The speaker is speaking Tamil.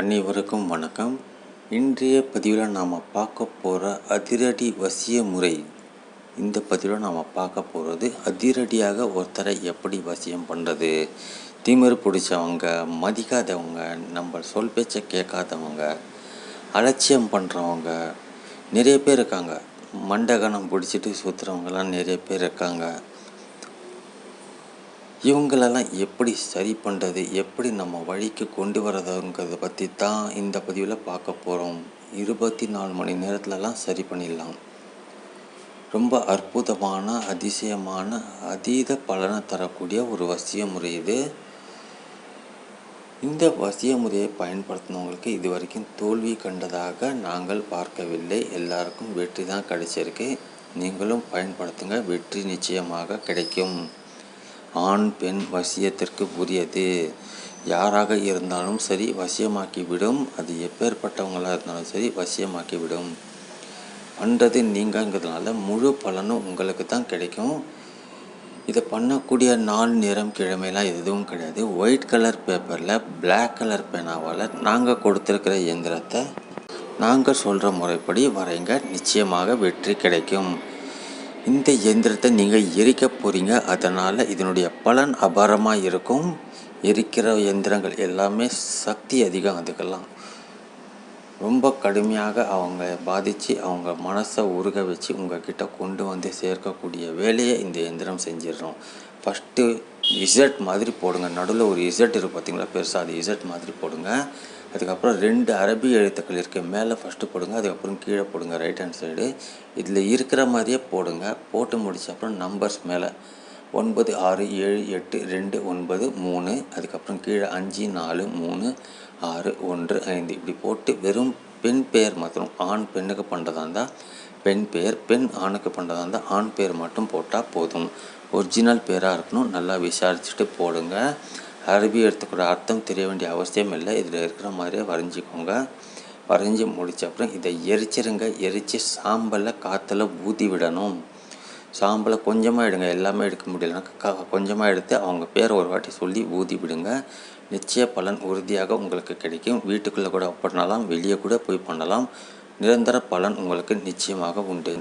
அனைவருக்கும் வணக்கம். இன்றைய பதிவில் நாம் பார்க்க போகிற அதிரடி வசிய முறை. இந்த பதிவில் நாம் பார்க்க போகிறது அதிரடியாக ஒருத்தரை எப்படி வசியம் பண்ணுறது திமிரு பிடிச்சவங்க மதிக்காதவங்க நம்ம சொல் பேச்சை கேட்காதவங்க அலட்சியம் பண்ணுறவங்க நிறைய பேர் இருக்காங்க. மண்டகனம் பிடிச்சிட்டு சுற்றுறவங்கலாம் நிறைய பேர் இருக்காங்க. இவங்களெல்லாம் எப்படி சரி பண்ணுறது எப்படி நம்ம வழிக்கு கொண்டு வரதுங்கிறத பற்றி தான் இந்த பதிவில் பார்க்க போகிறோம் இருபத்தி நாலு மணி நேரத்துலலாம் சரி பண்ணிடலாம். ரொம்ப அற்புதமான அதிசயமான அதீத பலனை தரக்கூடிய ஒரு வசிய முறை இது. இந்த வசிய முறையை பயன்படுத்தினவங்களுக்கு இது வரைக்கும் தோல்வி கண்டதாக நாங்கள் பார்க்கவில்லை. எல்லாருக்கும் வெற்றி தான் கிடைச்சிருக்கு. நீங்களும் பயன்படுத்துங்க. வெற்றி நிச்சயமாக கிடைக்கும். ஆண் பெண் வசியத்திற்கு உரியது யாராக இருந்தாலும் சரி வசியமாக்கிவிடும். அது எப்பேற்பட்டவங்களாக இருந்தாலும் சரி வசியமாக்கிவிடும். பண்ணுறது நீங்கங்கிறதுனால முழு பலனும் உங்களுக்கு தான் கிடைக்கும். இதை பண்ணக்கூடிய நாள் நிறம் கிழமைலாம் எதுவும் கிடையாது. ஒயிட் கலர் பேப்பரில் பிளாக் கலர் பேனாவால் நாங்கள் கொடுத்துருக்கிற இயந்திரத்தை நாங்கள் சொல்கிற முறைப்படி வரைங்க. நிச்சயமாக வெற்றி கிடைக்கும். இந்த இயந்திரத்தை நீங்கள் எரிக்க போகிறீங்க அதனால் இதனுடைய பலன் அபாரமாக இருக்கும். எரிக்கிற இயந்திரங்கள் எல்லாமே சக்தி அதிகம் அதுக்கெல்லாம். ரொம்ப கடுமையாக அவங்க பாதித்து அவங்க மனசை உருக வச்சு உங்ககிட்ட கொண்டு வந்து சேர்க்கக்கூடிய வேலையை இந்த இயந்திரம் செஞ்சிடறோம் ஃபஸ்ட்டு இசட் மாதிரி போடுங்க. நடுவில் ஒரு இசட் இருக்குது பார்த்தீங்களா பெருசாக அது இசட் மாதிரி போடுங்க. அதுக்கப்புறம் ரெண்டு அரபி எழுத்துக்கள் இருக்க. மேலே ஃபஸ்ட்டு போடுங்க அதுக்கப்புறம் கீழே போடுங்க ரைட் ஹேண்ட் சைடு இதில் இருக்கிற மாதிரியே போடுங்க. போட்டு முடிச்ச அப்புறம் நம்பர்ஸ் மேலே. ஒன்பது ஆறு ஏழு எட்டு ரெண்டு ஒன்பது மூணு அதுக்கப்புறம் கீழே அஞ்சு நாலு மூணு ஆறு ஒன்று ஐந்து. இப்படி போட்டு வெறும் பெண் பெயர் மாத்திரம் ஆண் பெண்ணுக்கு பண்ணுறதா இருந்தால் பெண் பேர் பெண் ஆணுக்கு பண்ணுறதா இருந்தால் ஆண் பெயர் மட்டும் போட்டால் போதும். ஒரிஜினல் பேராக இருக்கணும். நல்லா விசாரிச்சுட்டு போடுங்க. அரபி எழுத்துக்கூட அர்த்தம் தெரிய வேண்டிய அவசியம் இல்லை. இதில் இருக்கிற மாதிரியே வரைஞ்சிக்கோங்க. வரைஞ்சி முடித்த அப்புறம் இதை எரிச்சிருங்க. எரித்து சாம்பலை காற்றுல ஊதி விடணும். சாம்பலை கொஞ்சமாக எடுங்க. எல்லாமே எடுக்க முடியலன்னா கொஞ்சமாக எடுத்து அவங்க பேர் ஒரு வாட்டி சொல்லி ஊதி விடுங்க. நிச்சய பலன் உறுதியாக உங்களுக்கு கிடைக்கும். வீட்டுக்குள்ளே கூட பண்ணலாம் வெளியே கூட போய் பண்ணலாம். நிரந்தர பலன் உங்களுக்கு நிச்சயமாக உண்டு.